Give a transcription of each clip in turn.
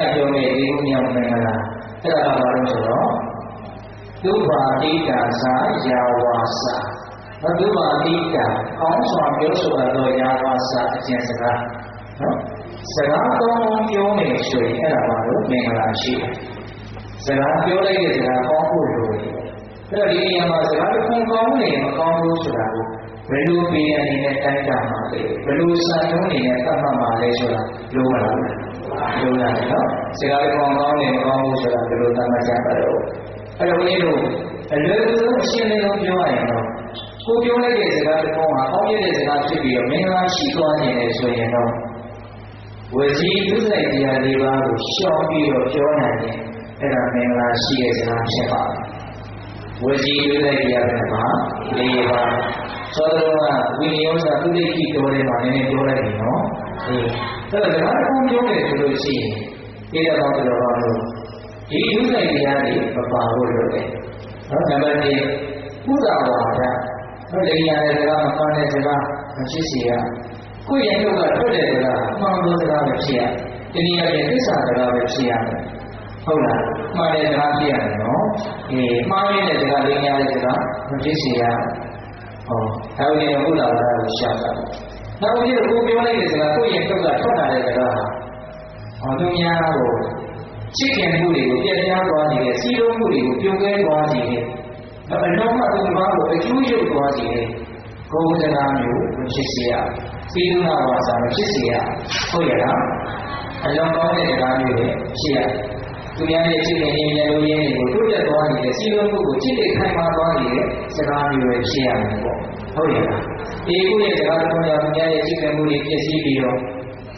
ပြောနေဒီလိုမျိုးမင်္ဂလာအဲ့ဒါကဘာလို့ဆိုတော့ဒုဘာတိတာသာယာဝါစာဘဒုဘာတိတာကောင်းစွာပြောဆိုရသောယာဝါစာအကျင့်စကားနော်စကားကောင်းကောင်းပြောနေဆိုရင်အဲ့ဒါဘာလို့မင်္ဂလာရှိတယ်စကားပြောလိုက်တဲ့စကားကောင်းဖို့လိုတယ်အဲ့တော့ဒီနေရာမှာစကားတစ်ခုကောင်းနေမကောင်းဘူးဆိုတာကိုဘယ်လိုပြည်အနေနဲ့တိုင်းတာမှာလဲဘယ်လိုစာရုံးနေနဲ့သတ်မှတ်မှာလဲဆိုတာလိုမလား လိုရတယ်နော်စကားလေးကောင်းကောင်းနေမကောင်းဘူးဆိုတာဘယ်လိုသတ်မှတ်ကြပါတော့အဲ့တော့ဘုန်းကြီးတို့အလွယ်ကူဆုံးအရှင်းလင်းဆုံးပြောရရင်တော့ကိုပြောလိုက်တဲ့စကားတစ်ခုဟာအောင်းရတဲ့စကားဖြစ်ပြီးတော့မင်္ဂလာရှိသွားခြင်းလေဆိုရင်တော့ဝစီဒုစရိုက်တရား၄ပါးကိုရှောင်ပြီးတော့ပြောနိုင်ရင်အဲ့ဒါမင်္ဂလာရှိတဲ့စကားဖြစ်ပါတယ်ဝစီဒုစရိုက်တရားတွေမှာ၄ပါးသောတော်ကဝိနည်းဥစ္စာသူတိတိပြောတယ်မှာနည်းနည်းပြောလိုက်ပြီနော် အေးအဲ့တော့ဒါကပြောမယ်ဆိုလို့ရှိရင်ဒီတော့တော်တော်လို့ဒီဒုစရိုက်တရားတွေမပါဘူးလို့လေနော်နံပါတ်1ပုဒ္ဒါဝါဒနော်ဒီညာတဲ့စကားမပန်းတဲ့စကားမဖြစ်စီရကိုယ့်ရဲ့နှုတ်ကထွက်တဲ့စကားမှန်သောစကားပဲဖြစ်ရဒီနေရာရဲ့သစ္စာစကားပဲဖြစ်ရမယ်ဟုတ်လားမှားတဲ့စကားဖြစ်ရတယ်နော်အေးမှားနေတဲ့စကားလေးညာတဲ့စကားမဖြစ်စီရဟောဒါဝင်ရင်ပုဒ္ဒါဝါဒကိုရှာတာ နောက်ပြီးတော့ကိုပြောလိုက်တဲ့စကားကိုယ့်ရဲ့နှုတ်ကထွက်လာတဲ့စကားဟာဟောသူများကိုချစ်ခင်မှုတွေကိုပြည့်ပြားသွားနေတဲ့စီးလုံးမှုတွေကိုပြုံးကဲသွားစေတဲ့အလုံးမသူဘာကိုအကျိုးရုပ်သွားစေတဲ့ဂုဏ်တရားမျိုးမဖြစ်စေရသီလနာဝါစာမဖြစ်စေရဟုတ်ရလားအလုံးကောင်းတဲ့တရားမျိုးတွေဖြစ်ရသူများရဲ့ချစ်ခင်ခြင်းမျိုးရင်းတွေကိုတိုးတက်သွားနေတဲ့စီးလုံးမှုကိုချစ်တဲ့ခိုင်မာသွားနေတဲ့စကားမျိုးတွေဖြစ်ရမယ်ပေါ့ဟုတ်ရလား ဒီကိုရဲ့စကားတော်ကြောင့်သူများရဲ့ချစ်ခင်မှုတွေပြည့်စည်ပြီးတော့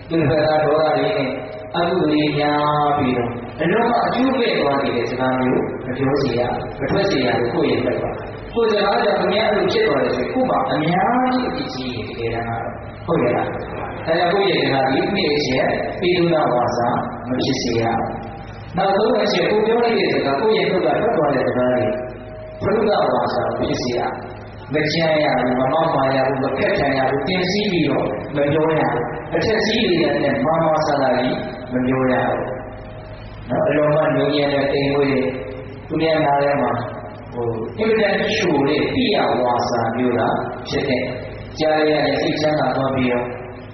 သူတို့ကဒေါသတွေနဲ့အကုသိုလ်တွေများပြီးတော့အလုံးမအကျိုးမဲ့သွားနေတဲ့စကားမျိုးမပြောစီရမထွက်စီရလို့ကိုယ့်ရဲ့လက်ပါကိုယ်စကားကြောင့်အများကြီးဖြစ်သွားတယ်ဆိုကိုယ်မှာအများကြီးအကြည့်ကြီးတကယ်တမ်းကတော့ဟုတ်ရဲ့လားအဲဒါကိုယ့်ရဲ့စကားဒီနေ့ချက်ပြီးလို့တော့ဝါစာမဖြစ်စေရနောက်ဆုံးအချက်ကိုပြောလိုက်တဲ့စကားကိုယ့်ရဲ့ဘုရားထွက်သွားတဲ့စကားတွေဘုရားဝါစာဖြစ်စေရ မကြမ်းရဘူးမမောက်မာရဘူးမခက်ထန်ရဘူးတင်စီးပြီးတော့မပြောရဘူးအထက်စီးတွေနဲ့မာမာဆလာကြီးမပြောရဘူးနော်အလုံးမညဉ့်ညံ့တဲ့တိမ်ဝေးတွေသူများနားထဲမှာဟိုအင်တာချိုတဲ့ပြရဝါစာမျိုးတာဖြစ်တဲ့ကြားရတဲ့စိတ်ချမ်းသာသွားပြီးတော့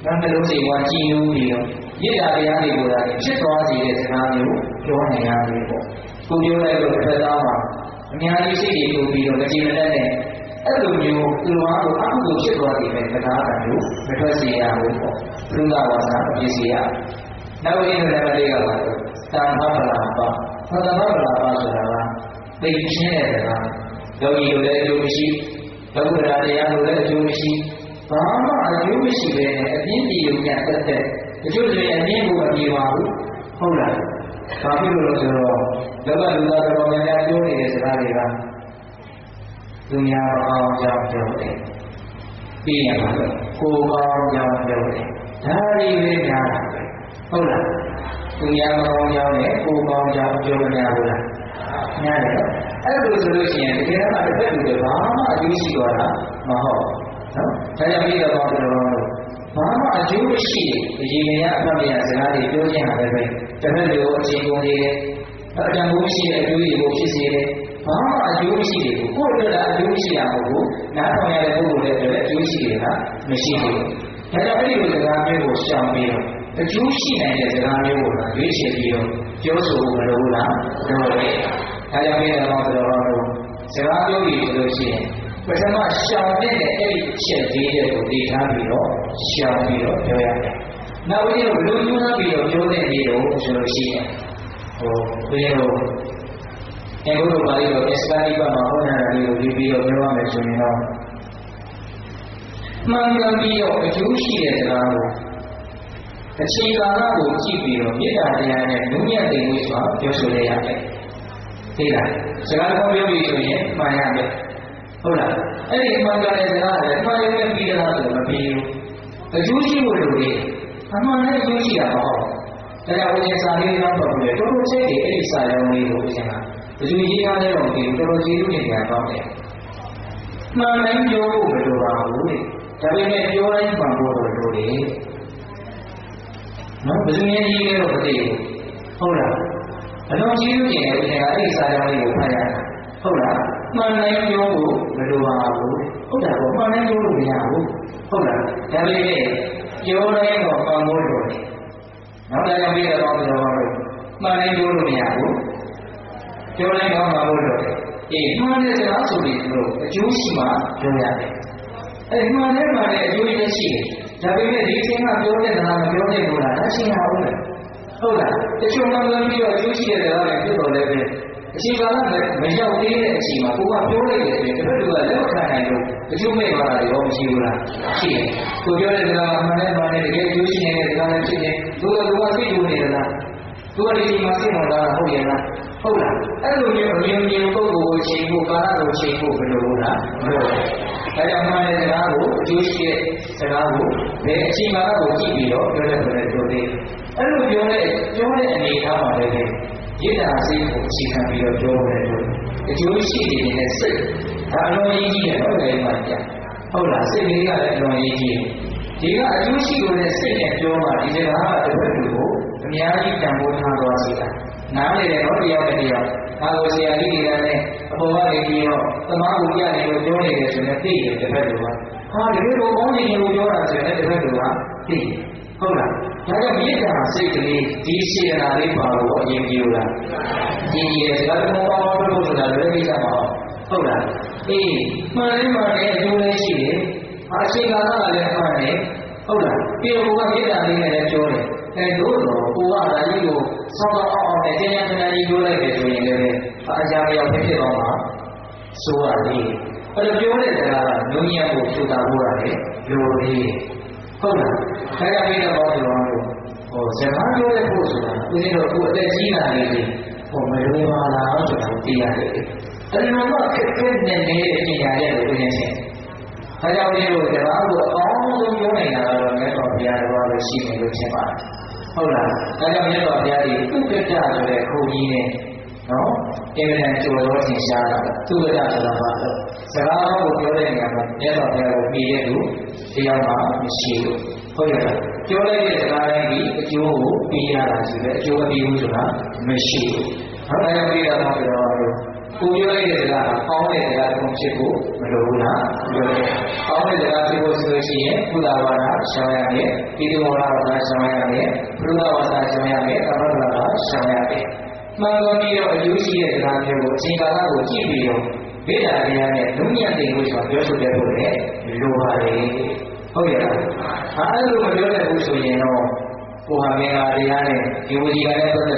နောက်တစ်လုံးစိတ်ဝါကြည်နူးပြီးတော့ရစ်တာတရားတွေကိုသာဖြစ်သွားစေတဲ့စကားမျိုးပြောနိုင်ရတယ်ပေါ့ကိုပြောလိုက်လို့တစ်ဖက်သားမှာအများကြီးစိတ်တွေတိုးပြီးတော့မကြည်မတတ်တဲ့ အဲ့လိုမျိုးသူတော်ဘာကိုအကုသိုလ်ဖြစ်သွားတဲ့စကားအမျိုးမထွက်စေရဘူးပေါ့ဘုရားဝါစာမဖြစ်စေရနောက်ရင်းတဲ့လည်းကပါတော့တန်ခါပလာပါသတ္တမပလာပါဆိုတာကသိချင်းတဲ့စကားယောဂီတို့လည်းအကျိုးမရှိဘုရားတရားတို့လည်းအကျိုးမရှိဘာမှအကျိုးမရှိပဲနဲ့အပြင်းပြေုံကတက်တဲ့အကျိုးတွေအပြင်းကိုမပြေပါဘူးဟုတ်လားဘာဖြစ်လို့လဲဆိုတော့လောကလူသားတော်များများပြောနေတဲ့စကားတွေက သူများအောင်ကြောင်းပြောတယ်ပြီးရပါတော့ကိုယ်ကောင်းကြောင်းပြောတယ်ဒါတွေပဲများတာပဲဟုတ်လားသူများကောင်းကြောင်းနဲ့ကိုယ်ကောင်းကြောင်းပြောမများဘူးလားများတယ်အဲ့လိုဆိုလို့ရှိရင်တကယ်တော့တစ်ဖက်လူတွေဘာမှအကျိုးရှိတော့တာမဟုတ်နော်ဒါကြောင့်ပြီးတော့တော်တော်ဘာမှအကျိုးမရှိအရင်ကရအမှတ်ရစကားတွေပြောခြင်းဟာလည်းပဲတစ်ဖက်လူအချိန်ကုန်နေတယ်အတန်ဖို့ရှိတဲ့အကျိုးတွေကိုဖြစ်စေတယ် ဘာမှအကျိုးမရှိဘူးကိုယ့်အတွက်ကအကျိုးရှိတာမဟုတ်ဘူးနားထောင်ရတဲ့ပုဂ္ဂိုလ်တွေအတွက်အကျိုးရှိတယ်လားမရှိဘူးဒါကြောင့်အဲ့ဒီလိုစကားမျိုးကိုရှောင်ပြီးတော့အကျိုးရှိနိုင်တဲ့စကားမျိုးကိုရွေးချယ်ပြီးတော့ပြောဆိုဖို့မလိုဘူးလားလိုတယ်ဒါကြောင့်ဒီတော့ဆိုတော့စကားပြောပြီးဆိုလို့ရှိရင်ပထမရှောင်တဲ့အဲ့ဒီအချက်လေးတွေကိုသိထားပြီးတော့ရှောင်ပြီးတော့ပြောရတယ်နောက်ပြီးတော့ဘယ်လိုညှိုးနှပ်ပြီးတော့ပြောတဲ့နေတော့ဆိုလို့ရှိရင်ဟိုဘယ် လိုအဲဘုရားပါဠိတော်အစ္စလာမိဘမှာဟောနေတာလေးကိုဒီပြီးတော့ပြောရမယ်ဆိုရင်တော့မှန်ကန်ပြီးတော့အကျိုးရှိတဲ့စကားကိုအချိန်ကာလကိုကြည့်ပြီးတော့မေတ္တာတရားနဲ့နုညံ့သိမှုစွာပြောဆိုရရတယ်။သိလား။စကားကောပြောပြီးဆိုရင်မှန်ရမယ်။ဟုတ်လား။အဲ့ဒီမှန်ကန်တဲ့စကားလည်းမှန်ရုံနဲ့ပြီးတာဆိုမပြီးဘူး။အကျိုးရှိဖို့လိုလေ။အမှန်နဲ့အကျိုးရှိတာမဟုတ်ဘူး။ဒါကြောင့်ဘုရားစာလေးတော့ပြောပြီးတော့တော်တော်စိတ်တွေအဲ့ဒီစာရုံးလေးကိုအရှင်က ဘယ်သူရေးထားလဲတော့ဒီတော်တော်ကျေးဇူးတင်ကြတော့တယ်။မှန်တိုင်းပြောဖို့မလိုပါဘူးလေ။ဒါပေမဲ့ပြောတိုင်းမှန်ဖို့လိုတယ်။နော်ဘယ်သူများကြီးလဲတော့မသိဘူးဟုတ်လားအလုံးကြီးလို့ကျင်တဲ့ဦးဇင်းကအဲ့ဒီစာကြောင်းလေးကိုဖတ်ရတာဟုတ်လားမှန်တိုင်းပြောဖို့မလိုပါဘူးဟုတ်တယ်ပေါ့မှန်တိုင်းပြောလို့မရဘူးဟုတ်လားဒါပေမဲ့ပြောတိုင်းတော့ပန်ဖို့လိုတယ်နောက်တစ်ယောက်ပြီးတော့ပြောပါလို့မှန်တိုင်းပြောလို့မရဘူး ပြောတိုင်းတော့မှန်ဖို့လိုတယ်အေးမှန်တဲ့စကားဆိုပြီးလို့အကျိုးရှိမှပြောရတယ်အဲ့မှန်တဲ့မှန်တဲ့အကျိုးလည်းရှိတယ်ဒါပေမဲ့ဒီအချိန်ကပြောတဲ့စကားမပြောတဲ့ဘူးလားဒါရှင်းရအောင်လေဟုတ်လားတချို့မှမပြီးတော့အကျိုးရှိတဲ့စကားလည်းဖြစ်တော်လည်းပဲအချိန်ကာလမရောက်သေးတဲ့အချိန်မှာကိုကပြောလိုက်တဲ့အတွက်တစ်ဖက်ကလက်ခံနိုင်လို့အကျိုးမဲ့သွားတာရောမရှိဘူးလားရှိတယ်ကိုပြောတဲ့စကားမှန်တယ်မှန်တယ်တကယ်အကျိုးရှိနေတဲ့စကားလည်းဖြစ်နေသူကသူကသိလို့နေသလား သူကဒီချိန်မှာသိမှလာတာဟုတ်ရဲ့လားဟုတ်လားအဲ့လိုမျိုးအမြင်မြင်ပုဂ္ဂိုလ်ကိုချိန်ဖို့ကာလကိုချိန်ဖို့ဘယ်လိုလားမလိုဘူးဒါကြောင့်မှန်တဲ့စကားကိုအကျိုးရှိတဲ့စကားကိုဘယ်အချိန်မှကိုကြည့်ပြီးတော့ပြောတဲ့ဆိုတဲ့ပြောသေးအဲ့လိုပြောတဲ့ပြောတဲ့အနေအထားမှာလည်းရစ်တာစိတ်ကိုအခြေခံပြီးတော့ပြောတယ်လို့အကျိုးရှိနေတဲ့စိတ်ဒါအလုံးကြီးကြီးတယ်ဟုတ်တယ်မှပြဟုတ်လားစိတ်လေးကလည်းအလုံးကြီးကြီးဒီကအကျိုးရှိလို့တဲ့စိတ်နဲ့ပြောမှဒီစကားကတစ်ဖက်လူကို အများကြီးတန်ဖိုးထားသွားစေတာနားလေတယ်တော့တရားနဲ့တရားဒါကိုဆရာကြီးတွေကလည်းအပေါ်ကနေပြီးတော့သမားကိုပြနေလို့ပြောနေတယ်ဆိုရင်သိတယ်တစ်ဖက်လူကဟာဒီလိုကောင်းနေလို့ပြောတာဆိုရင်တစ်ဖက်လူကသိတယ်ဟုတ်လားဒါကြောင့်မေတ္တာစိတ်ကလေးဒီစေတနာလေးပါလို့အရင်ပြောတာဒီကြီးရဲ့စကားတော်ပေါင်းလို့ဆိုတာလည်းကိစ္စမဟုတ်ဟုတ်လားအေးမှန်တယ်မှန်တယ်အကျိုးလည်းရှိတယ်အချိန်ကာလကလည်းမှန်တယ်ဟုတ်လားပြီးတော့ဘုရားမေတ္တာလေးနဲ့လည်းပြောတယ် အဲတို့တော့ဘုရားဓာကြီးကိုဆောင်းတော့အောင်နဲ့ကျဉ်းကျဉ်းကျဉ်းကြီးပြောလိုက်တယ်ဆိုရင်လည်းအကြမ်းမရောက်ဖြစ်ဖြစ်တော့မှာစိုးရတယ်အဲ့လိုပြောတဲ့စကားကညဉ့်ညံ့ဖို့ထူတာဖို့ရတယ်လိုသေးတယ်ဟုတ်လားဒါကြောင့်မိတော့ဘောပြောလို့ဟိုဇမားပြောတဲ့ဖို့ဆိုတာဦးဇင်းတို့အခုအသက်ကြီးလာနေပြီဟိုမလွယ်ပါလားဆိုတာကိုသိရတယ်အဲ့ဒီမှာခက်ခဲနေနေတဲ့ပညာရဲ့လို့ဦးဇင်းချင်းဒါကြောင့်ဒီလိုဇမားကိုအကောင်းဆုံးပြောနေတာကတော့မြတ်စွာဘုရားတော်လို့ရှိနေလို့ဖြစ်ပါတယ် ဟုတ်လားဒါကြောင့်မြတ်စွာဘုရားဒီဥပ္ပဒဆိုတဲ့ခုကြီးနဲ့နော်အင်မတန်ကျော်တော်ထင်ရှားတာသူ့ဝဒဆိုတာပါလို့စကားကိုပြောတဲ့နေရာမှာမြတ်စွာဘုရားကိုပြီးတဲ့သူတရားမှမရှိဘူးဟုတ်ရဲ့လားပြောလိုက်တဲ့စကားတိုင်းဒီအကျိုးကိုပြီးရတာဆိုတဲ့အကျိုးအပြီးဘူးဆိုတာမရှိဘူး ဟုတ်တယ်ပြီးတာမှပြောတော့ကိုပြောလိုက်တဲ့စကားကကောင်းတဲ့စကားတစ်ခုဖြစ်ဖို့မလိုဘူးလားပြောတယ်ကောင်းတဲ့စကားဖြစ်ဖို့ဆိုလို့ရှိရင်ကုသဝါဒရှောင်ရမယ်ပိဋကဝါဒရှောင်ရမယ်ဘုရားဝါဒရှောင်ရမယ်သဘောဝါဒရှောင်ရမယ်မှန်ကုန်ပြီးတော့အကျိုးရှိတဲ့စကားမျိုးကိုအချိန်ကာလကိုကြည့်ပြီးတော့မေတ္တာတရားနဲ့လုံညံ့တဲ့ကိုဆိုပြောဆိုတဲ့ဖို့လည်းလိုပါလေဟုတ်ရဲ့လားအဲလိုမပြောတဲ့ဘူးဆိုရင်တော့ကိုဟာမင်္ဂလာတရားနဲ့ဒီဝစီကလည်းပတ်သက်